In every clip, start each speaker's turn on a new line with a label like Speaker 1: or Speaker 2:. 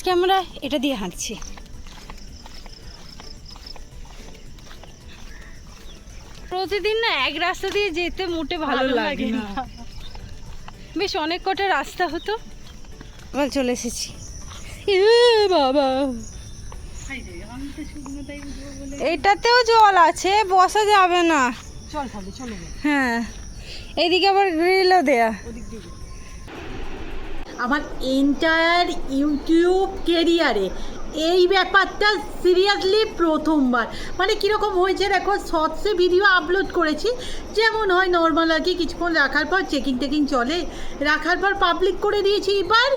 Speaker 1: আজকে আমরা এটা দিয়ে হাঁটছি। প্রতিদিন না এক রাস্তা দিয়ে যেতে মোটে ভালো লাগে না। বেশ অনেক কটা রাস্তা হতো। এবার চলে এসেছি। বাবা। এটাতেও জল আছে বসা যাবে না।
Speaker 2: চল তাহলে চলে।
Speaker 1: হ্যাঁ। এইদিকে আবার গ্রিলও দেয়া।
Speaker 2: আমার এন্টায়ার ইউটিউব কেরিয়ারে এই ব্যাপারটা সিরিয়াসলি প্রথমবার। মানে কীরকম হয়েছে দেখো শর্টসে ভিডিও আপলোড করেছি, যেমন হয় নর্মাল আর কি, কিছুক্ষণ রাখার পর চেকিং টেকিং চলে, রাখার পর পাবলিক করে দিয়েছি। এবার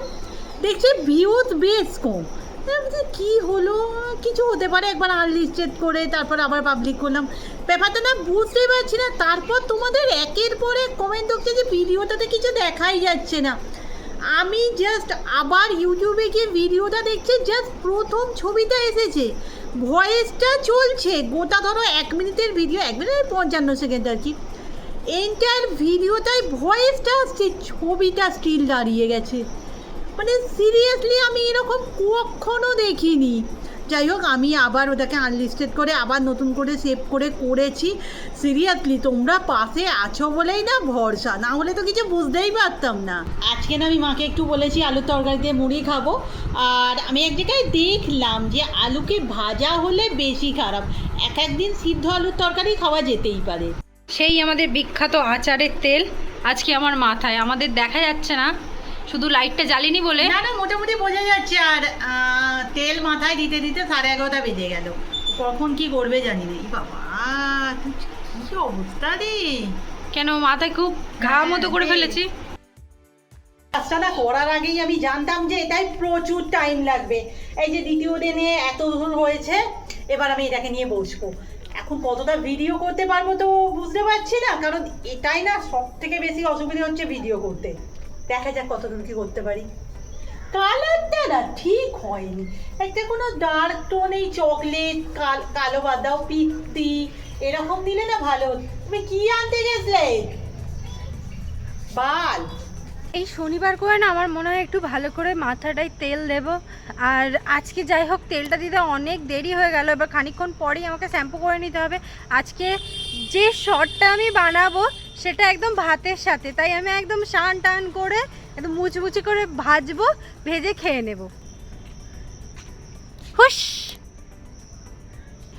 Speaker 2: দেখছি ভিউজ বেশ কম। কি হলো? কিছু হতে পারে, একবার আনলিস্টেড করে, তারপর আবার পাবলিক করলাম। ব্যাপারটা না বুঝতেই পারছি না। তারপর তোমাদের একের পরে কমেন্ট হচ্ছে যে ভিডিওটাতে কিছু দেখাই যাচ্ছে না। আমি জাস্ট আবার ইউটিউবে গিয়ে ভিডিওটা দেখছি জাস্ট প্রথম ছবিটা এসেছে। ভয়েসটা চলছে। গোটা ধরো এক মিনিটের ভিডিও এক মিনিট পঞ্চান্ন সেকেন্ড আর কি। এন্টার ভিডিওটাই ভয়েসটা আসছে, ছবিটা স্টিল দাঁড়িয়ে গেছে। মানে সিরিয়াসলি আমি এরকম কখনো দেখিনি। যাই হোক, আমি আবার ওটাকে আনলিস্টেড করে, আবার নতুন করে সেভ করে করেছি। সিরিয়াসলি তোমরা পাশে আছো বলেই না ভরসা? না হলে তো কিছু বুঝতেই পারতাম না। আজকে না আমি মাকে একটু বলেছি, আলুর তরকারি দিয়ে মুড়ি খাব। আর আমি এক জায়গায় দেখলাম যে আলুকে ভাজা হলে বেশি খারাপ। এক একদিন সিদ্ধ আলুর তরকারি খাওয়া যেতেই পারে।
Speaker 1: সেই আমাদের বিখ্যাত আচারের তেল আজকে আমার মাথায়। আমাদের দেখা যাচ্ছে না। শুধু লাইটটা জ্বালিনি বলে?
Speaker 2: না না মোটামুটি বোঝা যাচ্ছে। আর তেল মাথায় দিতে দিতে সাড়ে এগারোটা বেজে গেল। কখন কি করবে জানি না। এই বাবা কি অবস্থা রে?
Speaker 1: কেন মাথায় খুব ঘা মতো করে ফেলেছি?
Speaker 2: কাজটা করার আগেই আমি জানতাম যে এটাই প্রচুর টাইম লাগবে। এই যে দ্বিতীয় দিনে এত দূর হয়েছে এবার আমি এটাকে নিয়ে বসবো। এখন কতটা ভিডিও করতে পারব তো বুঝতে পারছি না কারণ এটাই না সব থেকে বেশি অসুবিধা হচ্ছে ভিডিও করতে। দেখা যাক কতদূর কি করতে পারি। কালারটা না ঠিক হয়নি। একটা কোনো ডার্ক টোন এই চকলেট কালো বাদাও পিত্তি এরকম দিলে না ভালো তুমি কি আনতে গেছিলে? বাল।
Speaker 1: এই শনিবার করে না আমার মনে হয় একটু ভালো করে মাথাটায় তেল দেব। আর আজকে যাই হোক তেলটা দিতে অনেক দেরি হয়ে গেল। এবার খানিকক্ষণ পরেই আমাকে শ্যাম্পু করে নিতে হবে। আজকে যে শটটা আমি বানাবো সেটা একদম ভাতের সাথে। তাই আমি একদম শান টান করে একদম মুচমুচি করে ভাজবো, ভেজে খেয়ে নেব। হুস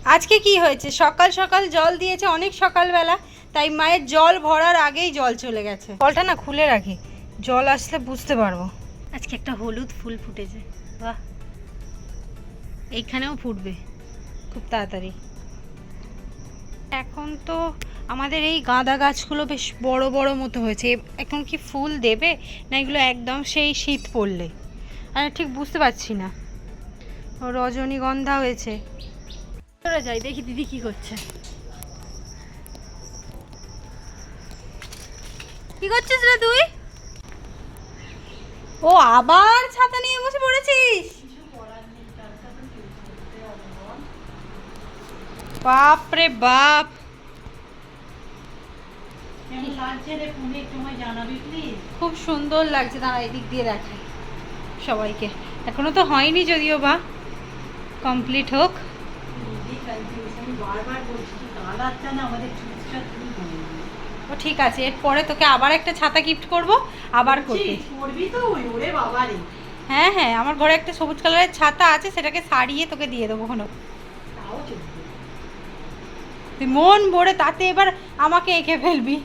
Speaker 1: আজকে কি হয়েছে? সকাল সকাল জল দিয়েছে, অনেক সকালবেলা। তাই মায়ের জল ভরার আগেই জল চলে গেছে। কলটা না খুলে রাখি। জল আসলে বুঝতে পারব। আজকে একটা হলুদ ফুল ফুটেছে। বাহ! এইখানেও ফুটবে। খুব তাড়াতাড়ি। এখন তো আমাদের এই গাঁদা গাছগুলো বেশ বড় বড় মতো হয়েছে। এখন কি ফুল দেবে? না এগুলো একদম সেই শীত পড়লে? আমি ঠিক বুঝতে পারছি না। রজনীগন্ধা হয়েছে। চলে যাই দেখি দিদি কি করছে। কি করছিস রে তুই? ও আবার ছাতা নিয়ে বসে পড়েছিস? বাপ রে বাপ! খুব সুন্দর লাগছে। দাঁড়া এদিক দিয়ে দেখাই সবাইকে। এখনও তো হয়নি যদিও বা। কমপ্লিট হোক। ও ঠিক আছে। এরপরে তোকে আবার একটা ছাতা গিফট করব আবার করবি।
Speaker 2: তো? ওরে
Speaker 1: হ্যাঁ হ্যাঁ আমার ঘরে একটা সবুজ কালারের ছাতা আছে সেটাকে সারিয়ে তোকে দিয়ে দেবো কোনো তুই মন ভরে তাতে এবার আমাকে এঁকে ফেলবি।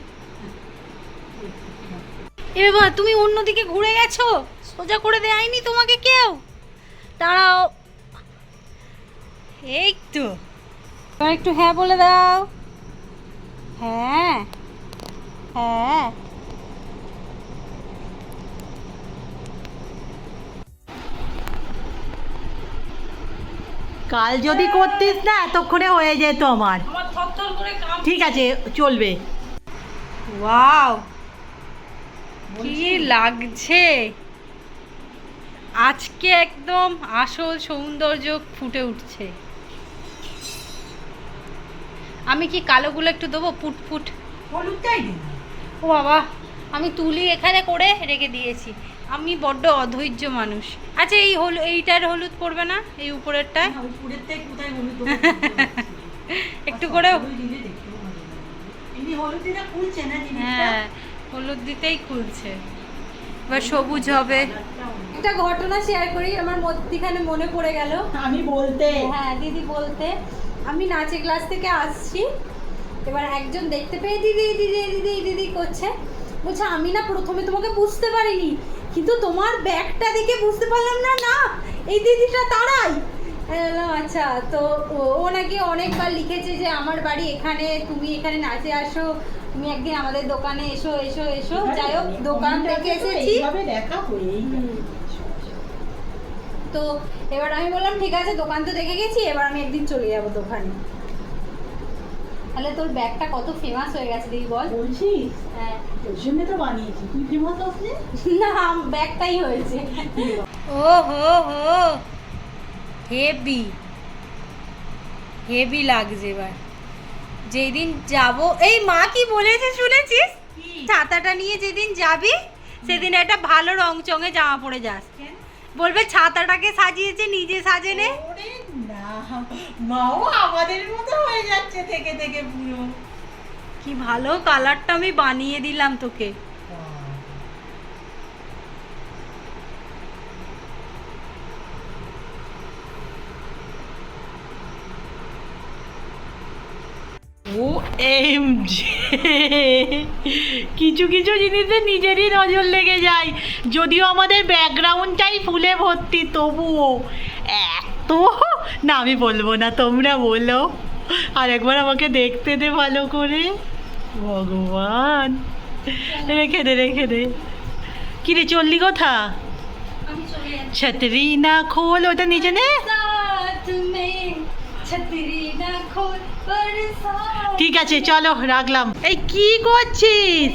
Speaker 1: এ বাবা তুমি অন্যদিকে ঘুরে গেছো? সোজা করে দেয়নি তোমাকে কেউ? দাঁড়াও। এই তো। তোমার একটু হ্যাঁ বলে দাও। হ্যাঁ। হ্যাঁ।
Speaker 2: কাল যদি করতিস না এতক্ষণে হয়ে যেত আমার। ঠিক আছে চলবে।
Speaker 1: ওয়াও। কি লাগছে? আজকে একদম আসল সৌন্দর্য ফুটে উঠছে। আমি কি কালোগুলো একটু দেবো? পুট পুট
Speaker 2: হলুদটাই দিন।
Speaker 1: ও বাবা আমি তুলি এখানে করে রেখে দিয়েছি। আমি বড্ড অধৈর্য মানুষ। আচ্ছা এই হল এইটার হলুদ পড়বে না? এই উপরেরটায়? একটু করে হ্যাঁ। হলুদ দিতেই খুলছে। এবার সবুজ হবে। একটা ঘটনা শেয়ার করি আমার মধ্যিখানে মনে পড়ে গেল।
Speaker 2: আমি বলতে।
Speaker 1: হ্যাঁ দিদি বলতে। আমি নাচে ক্লাস থেকে আসছি। এবার একজন দেখতে পেয়ে দিদি দিদি দিদি দিদি করছে। বলছে আমি না প্রথমে তোমাকে বুঝতে পারিনি কিন্তু তোমার ব্যাগটা দেখে বুঝতে পারলাম না না এই দিদিটা তারাই। বললাম, আচ্ছা তো ও- ও নাকি অনেকবার লিখেছে যে আমার বাড়ি এখানে তুমি এখানে নাচে আসো তুমি একদিন আমাদের দোকানে এসো এসো এসো যাই হোক দোকান থেকে এসেছি। তো এবার আমি বললাম ঠিক আছে দোকান তো দেখে গেছি এবার আমি একদিন চলে যাব দোকানে। তাহলে তোর ব্যাগটা কত ফেমাস হয়ে গেছে দিদি বল।
Speaker 2: বলছিস
Speaker 1: হ্যাঁ।
Speaker 2: তোর জন্য তো বানিয়েছি। তুই ফেমাস হসনি?
Speaker 1: না ব্যাগটাই হয়েছে। ও হো হো। হেভি। হেভি লাগছে এবার। যেদিন যাব এই মা কি বলেছে শুনেছিস? ছাতাটা নিয়ে যেদিন যাবি সেদিন একটা ভালো রং চঙে জামা পরে যাস। বলবে ছাতাটাকে সাজিয়েছে নিজে
Speaker 2: সাজে নে। মাও আমাদের মতো হয়ে যাচ্ছে থেকে থেকে পুরো।
Speaker 1: কি ভালো কালারটা আমি বানিয়ে দিলাম তোকে
Speaker 2: ও এম কিছু কিছু জিনিসে নিজেরই নজর লেগে যায়। যদিও আমাদের ব্যাকগ্রাউন্ডটাই ফুলে ভর্তি তবুও। এত? না আমি বলব না তোমরা বলো। আর একবার আমাকে দেখতে দে ভালো করে। ভগবান। রেখে দে রেখে দে। কিরে চললি কথা? ছত্রি না খোল ওটা নিচে নে।
Speaker 1: ছত্রি না খোল।
Speaker 2: ঠিক আছে চলো রাখলাম। এই কি করছিস?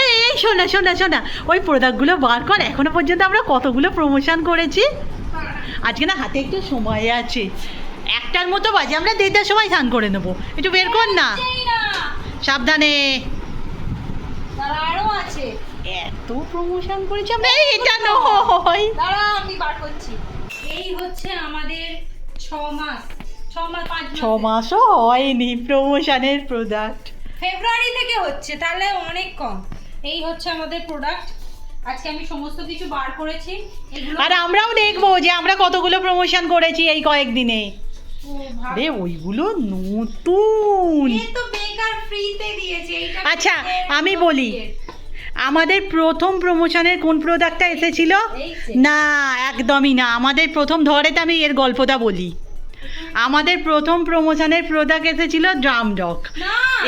Speaker 1: এই
Speaker 2: এই শোনা শোনা শোনা। ওই প্রোডাক্টগুলো বার কর এখনও পর্যন্ত আমরা কতগুলো প্রমোশন করেছি? আজকে না হাতে একটু সময় আছে। একটার মতো বাজে আমরা দেড়টার সময় স্নান করে নেব। একটু বের কর না। সাবধানে। এত প্রমোশন করেছি আমরা? এই এটা নয়।
Speaker 1: আমি বার করছি। এই হচ্ছে আমাদের ছ মাস। ছ
Speaker 2: মাসও হয়নি প্রমোশনের প্রোডাক্ট
Speaker 1: ফেব্রুয়ারি থেকে হচ্ছে তাহলে অনেক কম। এই হচ্ছে আমাদের প্রোডাক্ট আজকে আমি সমস্ত কিছু বার করেছি।
Speaker 2: আর আমরাও দেখব যে আমরা কতগুলো প্রমোশন করেছি এই কয়েকদিনে। রে ওইগুলো নতুন।
Speaker 1: তো
Speaker 2: আচ্ছা, আমি বলি। আমাদের প্রথম প্রমোশনের কোন প্রোডাক্টটা এসেছিল? না একদমই না। আমাদের প্রথম ধরেতে আমি এর গল্পটা বলি। আমাদের প্রথম প্রমোশনের প্রোডাক্ট এসেছিল ড্রাম ডক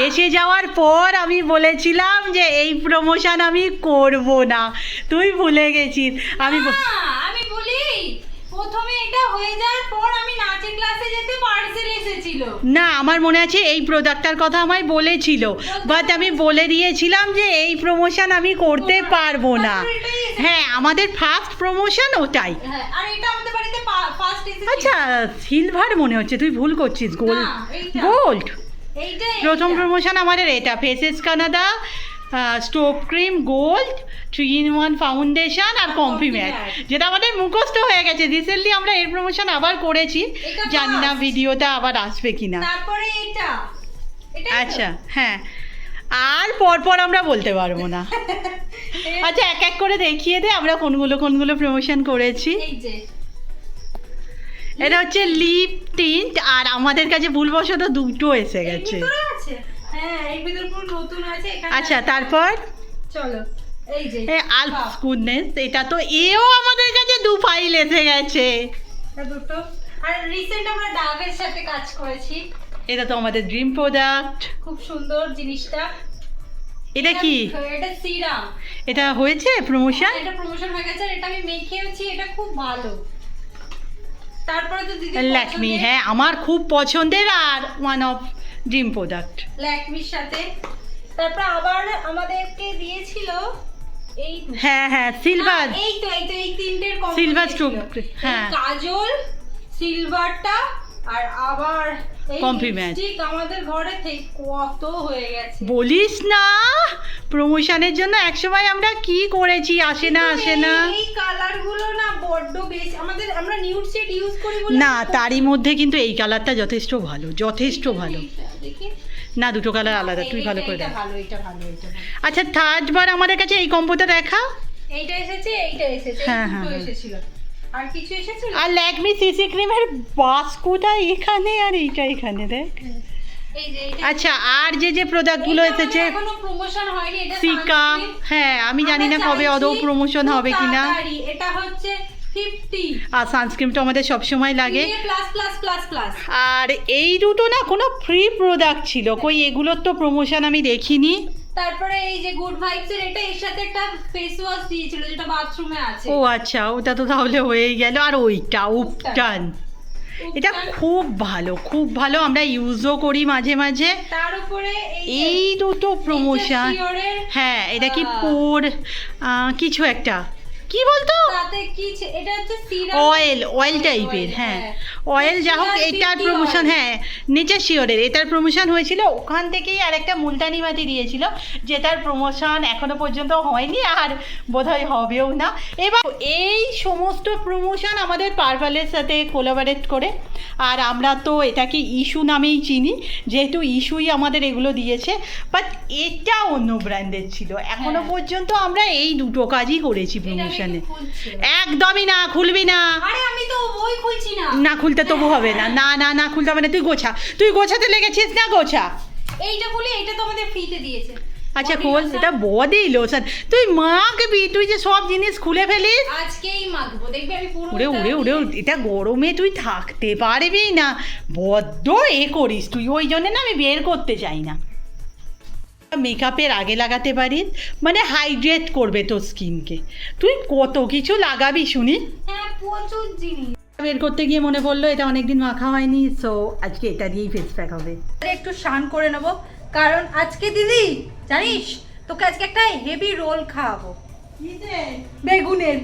Speaker 2: এসে যাওয়ার পর আমি বলেছিলাম যে এই প্রমোশন আমি করব না। তুই ভুলে গেছিস। আমি
Speaker 1: না, আমি বলি প্রথমে এটা হয়ে যাওয়ার পর আমি নাচের ক্লাসে যেতে পার্সেল এসেছিল।
Speaker 2: না আমার মনে আছে এই প্রোডাক্টটার কথা আমায় বলেছিল। বাট আমি বলে দিয়েছিলাম যে এই প্রমোশন আমি করতে পারব না। হ্যাঁ আমাদের ফার্স্ট প্রমোশন ওটাই।
Speaker 1: হ্যাঁ আর এটা আমাদের বাড়িতে ফার্স্ট এসেছিল
Speaker 2: আচ্ছা সিলভার মনে হচ্ছে তুই ভুল করছিস গোল্ড গোল্ড প্রথম। প্রমোশন আমাদের এটা faces Canada stove cream gold three in one foundation R complement
Speaker 1: Complimat।
Speaker 2: যেটা আমাদের মুখস্থ হয়ে গেছে। রিসেন্টলি আমরা এর প্রমোশন আবার করেছি। জানি না ভিডিওটা আবার আসবে কিনা।
Speaker 1: তারপরে এটা। এটা
Speaker 2: আচ্ছা হ্যাঁ। আর পরপর আমরা বলতে পারব না। আচ্ছা এক এক করে দেখিয়ে দে আমরা কোনগুলো কোনগুলো প্রমোশন করেছি।
Speaker 1: এই যে
Speaker 2: এটা হচ্ছে লিপ টিন্ট আর আমাদের কাছে ভুলবশত দুটো এসে গেছে।
Speaker 1: হ্যাঁ
Speaker 2: আচ্ছা তারপর?
Speaker 1: চলো এই বাহ,
Speaker 2: গুডনেস এটা তো এও আমাদের কাছে দু ফাইল এসে গেছে।
Speaker 1: দুটো। আর রিসেন্ট আমরা ডাবের সাথে কাজ করেছি।
Speaker 2: এটা তো আমাদের ড্রিম প্রোডাক্ট
Speaker 1: খুব সুন্দর জিনিসটা।
Speaker 2: এটা কি?
Speaker 1: এটা সিরাম
Speaker 2: এটা হয়েছে প্রমোশন
Speaker 1: এটা প্রমোশন হয়ে গেছে এটা আমি মেখেওছি এটা খুব ভালো। তারপরে তো দিদি
Speaker 2: ল্যাকমি হ্যাঁ আমার খুব পছন্দের আর ওয়ান অফ ড্রিম প্রোডাক্ট
Speaker 1: ল্যাকমির সাথে। তারপর আবার আমাদেরকে দিয়েছিল এই
Speaker 2: হ্যাঁ হ্যাঁ সিলভার
Speaker 1: এই তো এই তো এই তিনটের
Speaker 2: Silver
Speaker 1: দিয়েছিল।
Speaker 2: হ্যাঁ।
Speaker 1: কাজল সিলভারটা আর আবার এই
Speaker 2: কমফি
Speaker 1: আমাদের ঘরে থেকে কত হয়ে গেছে।
Speaker 2: বলিস না প্রমোশনের জন্য একসময় আমরা কি করেছি আসে না আসে না।
Speaker 1: এই- এই কালারগুলো না বড্ড বেশি। আমাদের আমরা নিউড শেড ইউজ করি
Speaker 2: না তারই মধ্যে কিন্তু এই কালারটা যথেষ্ট ভালো যথেষ্ট ভালো।
Speaker 1: দেখি।
Speaker 2: না দুটো কালার আলাদা তুই ভালো করে দেখ।
Speaker 1: ভালো এটা ভালো এটা
Speaker 2: আচ্ছা থার্ড বার আমাদের কাছে এই কম্বোটা দেখা?
Speaker 1: এইটা এসেছে এইটা এসেছে
Speaker 2: হ্যাঁ, হ্যাঁ, হ্যাঁ।
Speaker 1: এসেছিল। আর কিছু এসেছিল?
Speaker 2: আর ল্যাকমি সিসি ক্রিমের বাস্কোটা এখানে আর এইটা এখানে দেখ। আচ্ছা আর যে যে প্রোডাক্টগুলো এসেছে?
Speaker 1: এটা
Speaker 2: সিকা হ্যাঁ আমি জানি না কবে
Speaker 1: অদৌ
Speaker 2: প্রমোশন হবে কিনা।
Speaker 1: এটা হচ্ছে 50
Speaker 2: আর সানস্ক্রিন তো আমাদের সবসময় লাগে। আর এই দুটো না কোনো ফ্রি প্রোডাক্ট ছিল। কই এগুলোর তো প্রমোশন আমি দেখিনি।
Speaker 1: তারপরে এই যে গুড ভাইবস এর এটা এর সাথে একটা ফেস ওয়াশ দিয়েছিল যেটা বাথরুমে আছে।
Speaker 2: ও আচ্ছা ওটা তো তাহলে হয়েই গেল। আর ওইটা উপটান। এটা খুব ভালো খুব ভালো। আমরা ইউজও করি মাঝে মাঝে।
Speaker 1: তার উপরে এই
Speaker 2: দুটো প্রমোশন হ্যাঁ এটা কি পোর কিছু একটা। কি বলতো?
Speaker 1: কি ছে- এটা হচ্ছে সিরাম
Speaker 2: অয়েল অয়েল টাইপের হ্যাঁ অয়েল যা হোক এটার প্রমোশন হ্যাঁ নেচার শিওরের। এটার প্রমোশন হয়েছিল ওখান থেকেই আর একটা মুলতানি মাটি দিয়েছিল যেটার প্রমোশন এখনও পর্যন্ত হয়নি আর বোধহয় হবেও না। এবার এই সমস্ত প্রমোশন আমাদের পারভালের সাথে কোলাবারেট করে আর আমরা তো এটাকে ইস্যু নামেই চিনি যেহেতু ইস্যুই আমাদের এগুলো দিয়েছে বাট এটা অন্য ব্র্যান্ডের ছিল। এখনও
Speaker 1: হ্যাঁ।
Speaker 2: পর্যন্ত আমরা এই দুটো কাজই করেছি প্রমোশনে। একদমই না খুলবি না।
Speaker 1: আরে আমি তো বই খুলছি না।
Speaker 2: না খুলতে তবু হবে না। না না না খুলতে হবে না। তুই গোছা। তুই গোছাতে লেগেছিস না গোছা?
Speaker 1: এইটা খুলি এইটা তো আমাদের ফ্রিতে দিয়েছে।
Speaker 2: আচ্ছা খোল। এটা বডি লোশন। তুই মাখবি তুই যে সব জিনিস খুলে ফেলিস।
Speaker 1: আজকেই মাখবো। দেখবি আমি পুরো
Speaker 2: উড়ে উড়ে উড়ে এটা গরমে তুই থাকতে পারবি না। বড্ড এ করিস তুই। ওই জন্য না আমি বের করতে চাই না। মেকআপের আগে লাগাতে পারিস? মানে হাইড্রেট করবে তোর স্কিনকে তুই কত কিছু লাগাবি শুনি?
Speaker 1: হ্যাঁ প্রচুর জিনিস।
Speaker 2: বের করতে গিয়ে মনে পড়ল এটা অনেকদিন মাখা হয়নি সো আজকে এটা দিয়েই ফেস প্যাক হবে।
Speaker 1: একটু স্নান করে নেব কারণ আজকে দিদি জানিস? তোকে আজকে একটা হেভি রোল খাওয়াবো। বেগুনের।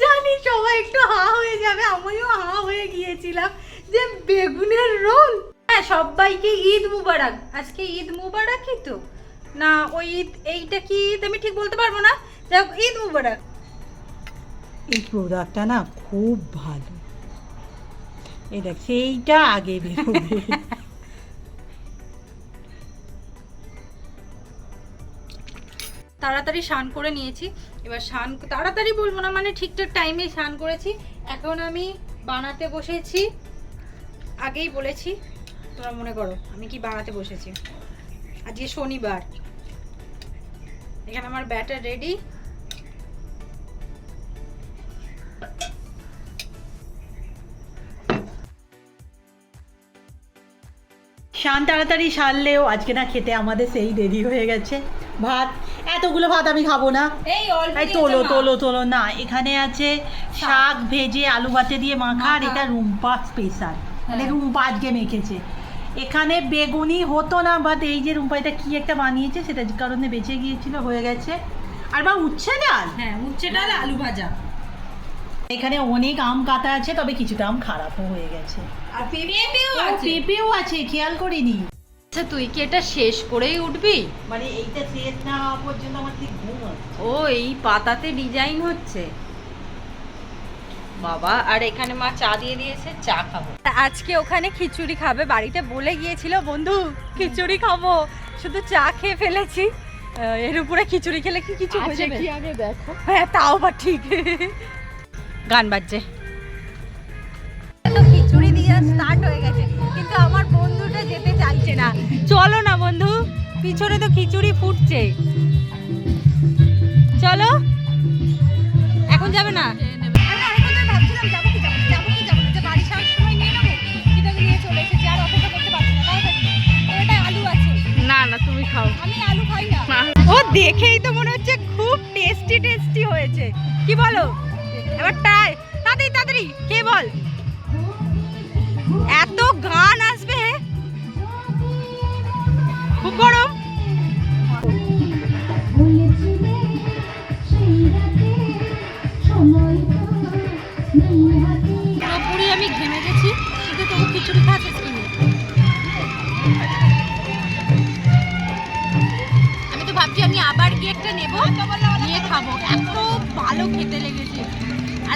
Speaker 1: জানি সবাই একটু হা হয়ে যাবে আমিও হা হয়ে গিয়েছিলাম যে বেগুনের রোল হ্যাঁ সবাইকে ঈদ মুবারক। আজকে ঈদ মুবারকই তো। না ওই ঈদ এইটা কি ঈদ? আমি ঠিক বলতে পারব না? যাই হোক, ঈদ মুবারক।
Speaker 2: এই প্রোডাক্টটা না খুব ভালো। এই দেখ সেইটা আগে বেরোবে
Speaker 1: তাড়াতাড়ি স্নান করে নিয়েছি। এবার স্নান তাড়াতাড়ি বলব না মানে ঠিকঠাক টাইমে স্নান করেছি। এখন আমি বানাতে বসেছি। আগেই বলেছি। তোমরা মনে করো আমি কি বানাতে বসেছি? আজকে শনিবার। এখানে আমার ব্যাটার রেডি।
Speaker 2: শান তাড়াতাড়ি সারলেও আজকে না খেতে আমাদের সেই দেরি হয়ে গেছে। ভাত এতগুলো ভাত আমি খাব না।
Speaker 1: এই
Speaker 2: তোলো তোলো তোলো। না এখানে আছে শাক। ভেজে আলু ভাতে দিয়ে মাখা আর এটা রুম্পা স্পেশাল মানে
Speaker 1: হ্যাঁ।
Speaker 2: রুম্পা আজকে মেখেছে। এখানে বেগুনি হতো না বাট এই যে রুম্পা এটা কি একটা বানিয়েছে সেটা কারণে বেঁচে গিয়েছিল হয়ে গেছে। আর বা উচ্ছে ডাল?
Speaker 1: হ্যাঁ উচ্ছে ডাল আলু ভাজা।
Speaker 2: এখানে অনেক আম কাটা আছে তবে কিছুটা আম খারাপও হয়ে গেছে।
Speaker 1: আর পেঁপেও আছে।
Speaker 2: পেঁপেও আছে খেয়াল করিনি।
Speaker 1: আচ্ছা তুই কি এটা শেষ করেই উঠবি?
Speaker 2: মানে এইটা শেষ না হওয়া পর্যন্ত আমার ঠিক ঘুম।
Speaker 1: ও এই পাতাতে ডিজাইন হচ্ছে। বাবা আর এখানে মা চা দিয়ে দিয়েছে চা খাব। আজকে ওখানে খিচুড়ি খাবে বাড়িতে বলে গিয়েছিল বন্ধু খিচুড়ি খাব। শুধু চা খেয়ে ফেলেছি। এর উপরে খিচুড়ি খেলে কি কিছু হয়ে যাবে?
Speaker 2: আগে দেখো।
Speaker 1: হ্যাঁ তাও বা ঠিক। গান বাজছে। তো খিচুড়ি দিয়ে স্টার্ট হয়ে গেছে কিন্তু আমার বন্ধুটা যেতে চাইছে না। চলো না বন্ধু পিছনে তো খিচুড়ি ফুটছে। চলো এখন যাবে না? না
Speaker 3: তুমি খাও।
Speaker 1: আমি আলু খাই না। ও দেখেই তো মনে হচ্ছে খুব টেস্টি টেস্টি হয়েছে। কি বলো? এবার টাই। তাড়াতাড়ি তাড়াতাড়ি। কে বল? এত গান আসবে খুব গরম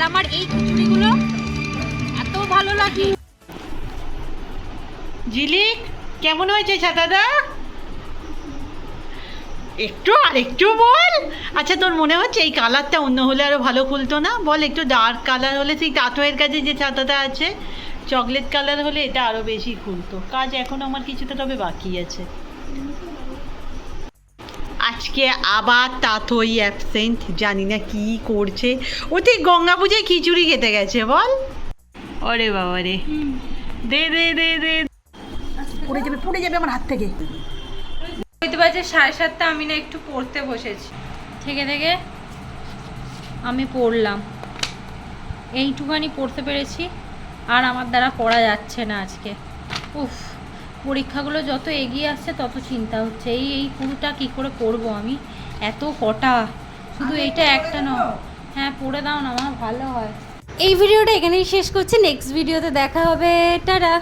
Speaker 1: আর আমার এই খিচুড়িগুলো এত ভালো লাগে।
Speaker 2: ঝিলিক কেমন হয়েছে ছাতাদা একটু আর একটু বল। আচ্ছা তোর মনে হচ্ছে এই কালারটা অন্য হলে আরও ভালো খুলতো না? বল একটু ডার্ক কালার হলে, সেই টাটোয়ের কাছে যে ছাতাটা আছে চকলেট কালার হলে এটা আরও বেশি খুলতো। কাজ এখন আমার কিছুটা তবে বাকি আছে। আজকে আবার তাতই অ্যাবসেন্ট জানি না কি করছে। ও ঠিক গঙ্গা পুজোয় খিচুড়ি খেতে গেছে বল। ওরে বাবা রে। দে দে দে দে।
Speaker 3: পড়ে যাবে পড়ে যাবে আমার হাত থেকে।
Speaker 1: হইতে পারছে সাড়ে সাতটা আমি না একটু পড়তে বসেছি। থেকে থেকে আমি পড়লাম। এইটুখানি পড়তে পেরেছি। আর আমার দ্বারা পড়া যাচ্ছে না আজকে। উফ। পরীক্ষাগুলো যত এগিয়ে আসছে তত চিন্তা হচ্ছে। এই এই পুরোটা কি করে পড়ব আমি? এত কটা। শুধু এইটা একটা নয় হ্যাঁ পড়ে দাও না আমার ভালো হয়। এই ভিডিওটা এখানেই শেষ করছি। নেক্সট ভিডিওতে দেখা হবে। টাটা।